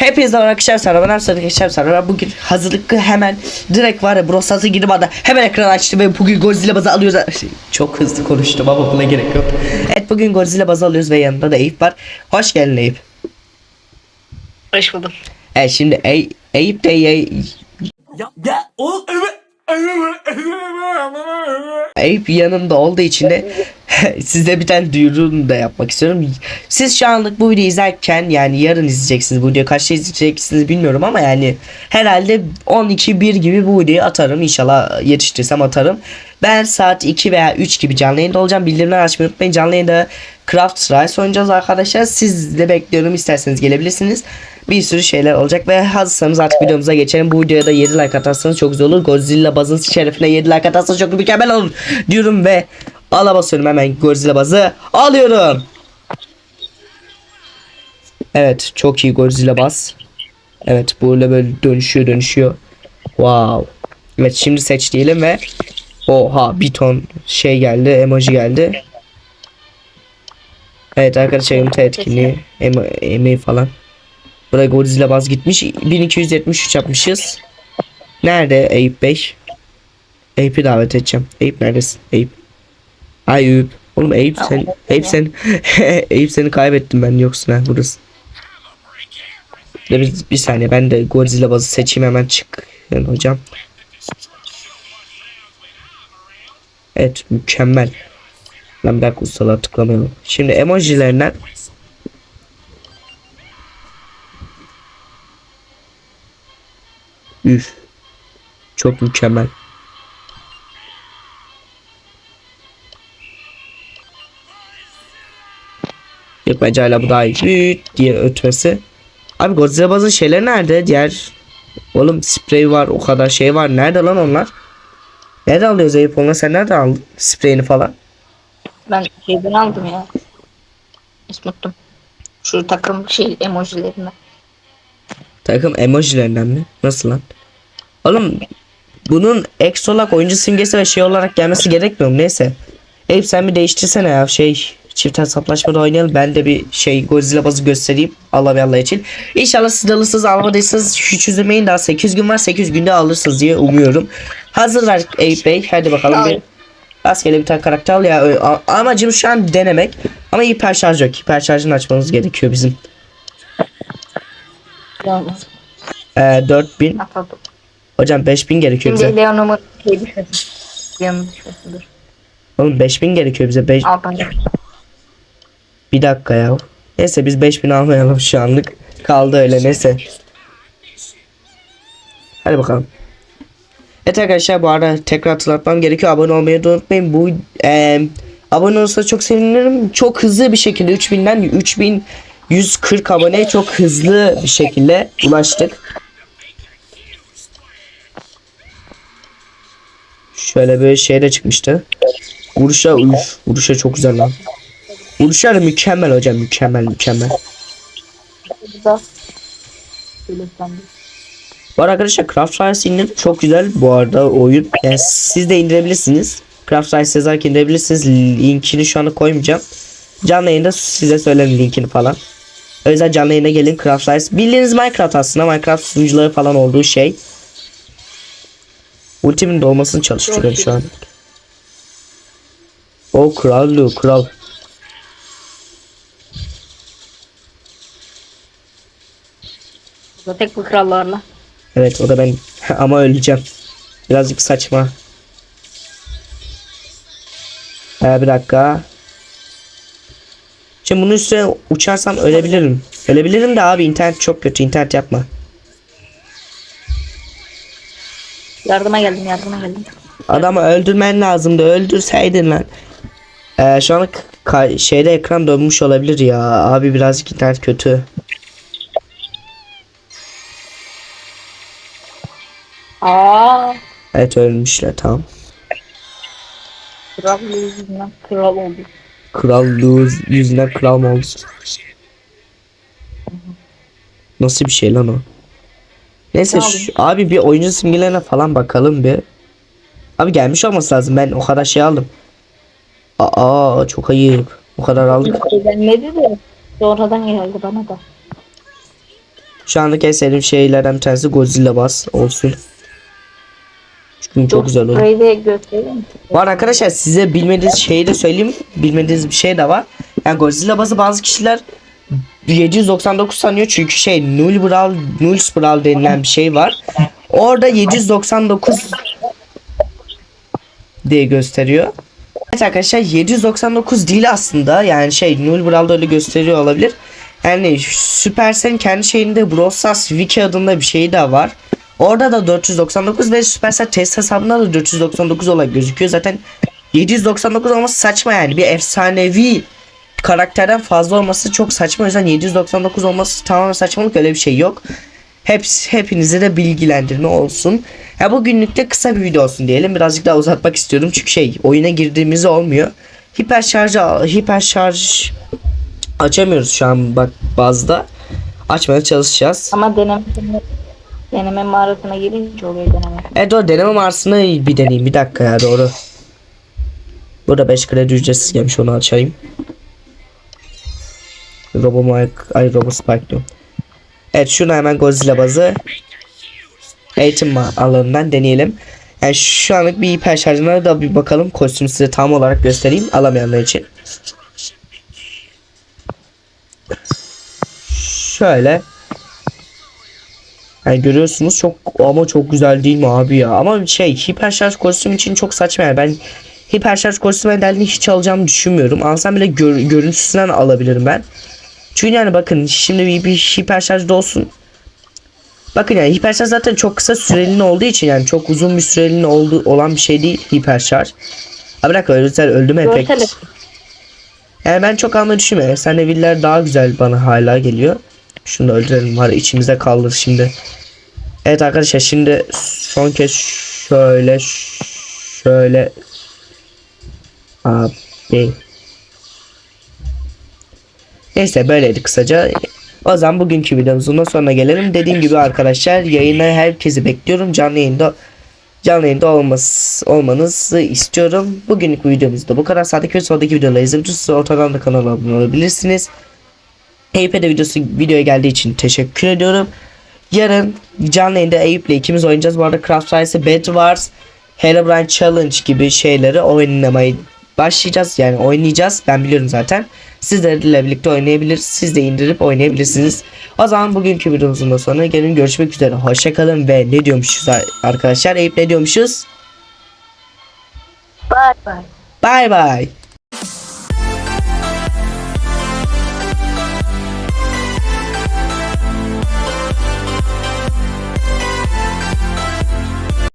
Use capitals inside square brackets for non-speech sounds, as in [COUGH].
Hepinize merhaba arkadaşlar sana ben Arslan arkadaşlar sana ben bugün hazırlıklı hemen direkt var ya Brosat'a girdim ada hemen ekran açtım ve bugün Godzilla bazı alıyoruz. Şey, Çok hızlı konuştum ama buna gerek yok. Evet bugün Godzilla bazı alıyoruz ve yanında da Eyüp var. Hoş geldin Eyüp. Hoş buldum. Evet şimdi Ey Eyüp de Ey Ya ya o Eyüp yanımda olduğu için de [LAUGHS] size bir tane duyurum da yapmak istiyorum. Siz şu anlık bu videoyu izlerken yani yarın izleyeceksiniz bu videoyu kaçta izleyeceksiniz bilmiyorum ama yani herhalde 12-1 gibi bu videoyu atarım inşallah yetiştirsem atarım. Ben saat 2 veya 3 gibi canlı yayında olacağım. Bildirimleri açmayı unutmayın. Canlı yayında Craft Rise oynayacağız arkadaşlar. Siz de bekliyorum isterseniz gelebilirsiniz. Bir sürü şeyler olacak ve hazırsanız artık videomuza geçelim. Bu videoya da 7 like atarsanız çok güzel olur. Godzilla bazın şerefine 7 like atarsanız çok mükemmel olur diyorum ve ala basıyorum hemen Godzilla bazı alıyorum. Evet çok iyi Godzilla baz. Evet böyle böyle dönüşüyor dönüşüyor. Wow. Evet şimdi seç diyelim ve Oha bir ton şey geldi emoji geldi. Evet arkadaşlar yumurta etkinliği emo, emeği falan. Buraya Godzilla baz gitmiş. 1273 yapmışız. Nerede Eyüp Bey? Eyüp'ü davet edeceğim. Eyüp neredesin? Eyüp. Ay Eyüp. Oğlum Eyüp sen Eyüp sen [LAUGHS] Eyüp seni kaybettim ben yoksun ha burası. Bir, bir saniye ben de Godzilla bazı seçeyim hemen çık. Yani hocam. Evet mükemmel. Bir dakika ustalar tıklamayalım. Şimdi emojilerinden Üf. Çok mükemmel. Yapmacayla bu daha iyi. Diye ötmesi. Abi Godzilla bazı şeyler nerede? Diğer Oğlum sprey var o kadar şey var. Nerede lan onlar? Nerede alıyoruz Eyüp onlar? Sen nerede aldın spreyini falan? Ben şeyden aldım ya. Unuttum. Şu takım şey emojilerinden. Takım emojilerinden mi? Nasıl lan? Oğlum bunun ek olarak oyuncu simgesi ve şey olarak gelmesi gerekmiyor mu? Neyse. Eyüp sen bir değiştirsene ya şey çift hesaplaşmada oynayalım. Ben de bir şey Godzilla bazı göstereyim. Allah ve Allah için. İnşallah siz de alırsınız almadıysanız hiç üzülmeyin daha 8 gün var 8 günde alırsınız diye umuyorum. Hazırlar Eyüp Bey. Hadi bakalım bir. Rastgele bir tane karakter al ya. Amacım şu an denemek. Ama hiper şarj yok. Hiper şarjını açmamız gerekiyor bizim. Yalnız. Ee, 4000. Atladım. Hocam 5000 gerekiyor bize. Şimdi Leon'umun şey düşmesin. Leon'un düşmesin dur. Oğlum 5000 gerekiyor bize. 5 Alttan gel. bir dakika ya. Neyse biz 5000 almayalım şu anlık. Kaldı öyle neyse. Hadi bakalım. Evet arkadaşlar bu arada tekrar hatırlatmam gerekiyor. Abone olmayı da unutmayın. Bu eee abone olursa çok sevinirim. Çok hızlı bir şekilde 3000'den 3140 aboneye çok hızlı bir şekilde ulaştık. Şöyle böyle şey de çıkmıştı. Vuruşa uf, vuruşa çok güzel lan. Vuruşlar mükemmel hocam mükemmel mükemmel. Burada. Bu arkadaşlar Craft Rise indirdim. Çok güzel bu arada oyun. Yani siz de indirebilirsiniz. Craft Rise yazarken indirebilirsiniz. Linkini şu anda koymayacağım. Canlı yayında size söylerim linkini falan. O yüzden canlı yayına gelin Craft Rise. Bildiğiniz Minecraft aslında. Minecraft sunucuları falan olduğu şey. Ultimin dolmasını çalıştırıyorum şu an. O kral kral. Tek bu krallarla. Evet o da ben [LAUGHS] ama öleceğim. Birazcık saçma. Ee, bir dakika. Şimdi bunun üstüne uçarsam ölebilirim. Ölebilirim de abi internet çok kötü. internet yapma. Yardıma geldim yardıma geldim. Adamı öldürmen lazımdı. Öldürseydin lan. Ee, şu an şeyde ekran dönmüş olabilir ya. Abi birazcık internet kötü. Aa, Evet ölmüşler tamam. kral yüzünden kral oldu. Krallığı yüzünden kral mı oldu? Nasıl bir şey lan o? Neyse Ne şu- abi bir oyuncu simgelerine falan bakalım bir. Abi gelmiş olması lazım. Ben o kadar şey aldım. Aa çok ayıp. O kadar aldık. Gelmedi de sonradan geldi bana da. Şu anlık en sevdiğim şeylerden bir tanesi Godzilla Bass olsun. Çünkü çok güzel olur. Burayı da? Var arkadaşlar size bilmediğiniz şeyi de söyleyeyim. Bilmediğiniz bir şey de var. Yani Godzilla bazı bazı kişiler 799 sanıyor çünkü şey Null Brawl, Null Brawl denilen bir şey var. Orada 799 diye gösteriyor. Evet arkadaşlar 799 değil aslında. Yani şey Null Brawl'da öyle gösteriyor olabilir. Yani Supercell'in kendi şeyinde Brawl Stars Wiki adında bir şey de var. Orada da 499 ve Supercell test hesabında da 499 olarak gözüküyor. Zaten 799 olması saçma yani. Bir efsanevi karakterden fazla olması çok saçma. O yüzden 799 olması tamamen saçmalık öyle bir şey yok. Hepsi, hepinize de bilgilendirme olsun. Ya bugünlük de kısa bir video olsun diyelim. Birazcık daha uzatmak istiyorum. Çünkü şey oyuna girdiğimiz olmuyor. Hiper şarj hiper şarj açamıyoruz şu an bak bazda. Açmaya çalışacağız. Ama deneme, deneme mağarasına girince oluyor deneme. Evet doğru deneme mağarasını bir deneyeyim. Bir dakika ya doğru. Burada 5 kredi ücretsiz gelmiş onu açayım. Robo Mike, ay Robo Spike diyorum. Evet şunu hemen Godzilla bazı eğitim alanından deneyelim. Yani şu anlık bir hiper şarjına da bir bakalım. Kostümü size tam olarak göstereyim alamayanlar için. Şöyle. Yani görüyorsunuz çok ama çok güzel değil mi abi ya? Ama şey hiper şarj kostüm için çok saçma yani. Ben hiper şarj kostüm modelini hiç alacağımı düşünmüyorum. Alsam bile gör, görüntüsünden alabilirim ben. Çünkü yani bakın şimdi bir, bir hiper şarjda olsun. Bakın yani hiper şarj zaten çok kısa süreliğine olduğu için yani çok uzun bir süreliğine olduğu olan bir şey değil hiper şarj. Abi dakika öldüm, öldüm efekt. Yani ben çok almayı düşünmüyorum. Efsaneviler daha güzel bana hala geliyor. Şunu da öldürelim var içimize kaldı şimdi. Evet arkadaşlar şimdi son kez şöyle şöyle abi Neyse böyleydi kısaca. O zaman bugünkü videomuzun da sonuna gelelim. Dediğim gibi arkadaşlar yayına herkesi bekliyorum. Canlı yayında canlı yayında olması, olmanızı istiyorum. Bugünlük videomuz da bu kadar. Sağdaki ve soldaki videoları izleyebilirsiniz. Ortadan da kanala abone olabilirsiniz. Eyüp'e de videosu videoya geldiği için teşekkür ediyorum. Yarın canlı yayında Eyüp'le ikimiz oynayacağız. Bu arada Craft Rise, Bed Wars, Herobrine Challenge gibi şeyleri oynamaya başlayacağız. Yani oynayacağız. Ben biliyorum zaten. Sizlerle birlikte oynayabilir. Siz de indirip oynayabilirsiniz. O zaman bugünkü videomuzun da sonuna gelin. Görüşmek üzere. Hoşçakalın ve ne diyormuşuz arkadaşlar? Eyüp ne diyormuşuz? Bye bye. Bye bye.